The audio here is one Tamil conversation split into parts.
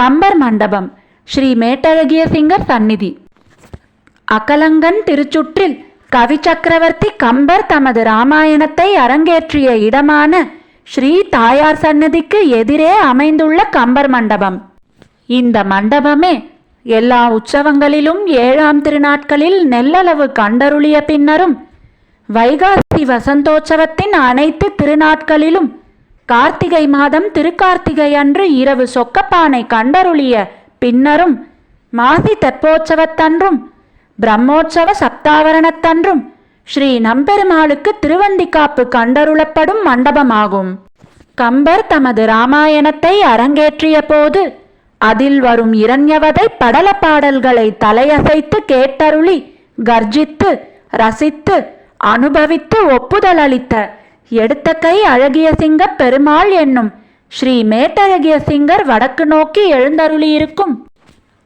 கம்பர் மண்டபம். ஸ்ரீ மேட்டழகிய சிங்கர் சந்நிதி. அகலங்கன் திருச்சுற்றில் கவி சக்கரவர்த்தி கம்பர் தமது ராமாயணத்தை அரங்கேற்றிய இடமான ஸ்ரீ தாயார் சந்நிதிக்கு எதிரே அமைந்துள்ள கம்பர் மண்டபம். இந்த மண்டபமே எல்லா உற்சவங்களிலும் ஏழாம் திருநாட்களில் நெல்லளவு கண்டருளிய பின்னரும் வைகாசி வசந்தோற்சவத்தின் அனைத்து திருநாட்களிலும் கார்த்திகை மாதம் திருக்கார்த்திகை அன்று இரவு சொக்கப்பானை கண்டருளிய பின்னரும் மாசி தெப்போற்சவத்தன்றும் பிரம்மோற்சவ சப்தாவரணத்தன்றும் ஸ்ரீ நம்பெருமாளுக்கு திருவந்திக்காப்பு கண்டருளப்படும் மண்டபமாகும். கம்பர் தமது ராமாயணத்தை அரங்கேற்றிய போது அதில் வரும் இரண்யவதை படல பாடல்களை தலையசைத்து கேட்டருளி கர்ஜித்து ரசித்து அனுபவித்து ஒப்புதல் அளித்த எடுத்த கை அழகிய சிங்கப் பெருமாள் என்னும். ஸ்ரீ மேட்டழகிய சிங்கர் வடக்கு நோக்கி எழுந்தருளியிருக்கும்.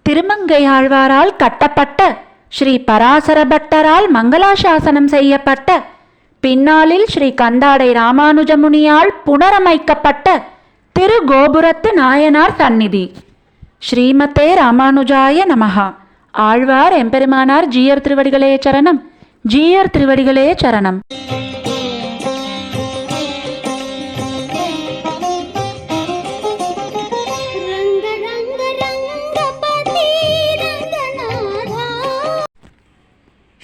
திருமங்கையாழ்வாரால் கட்டப்பட்ட ஸ்ரீ பராசரபட்டரால் மங்களாசாசனம் செய்யப்பட்ட பின்னாளில் ஸ்ரீ கந்தாடை ராமானுஜமுனியால் புனரமைக்கப்பட்ட திரு கோபுரத்து நாயனார் சந்நிதி. ஸ்ரீமதே ராமானுஜாய நமஹா. ஆழ்வார் எம்பெருமானார் ஜீயர் திருவடிகளே சரணம். ஜீயர் திருவடிகளே சரணம்.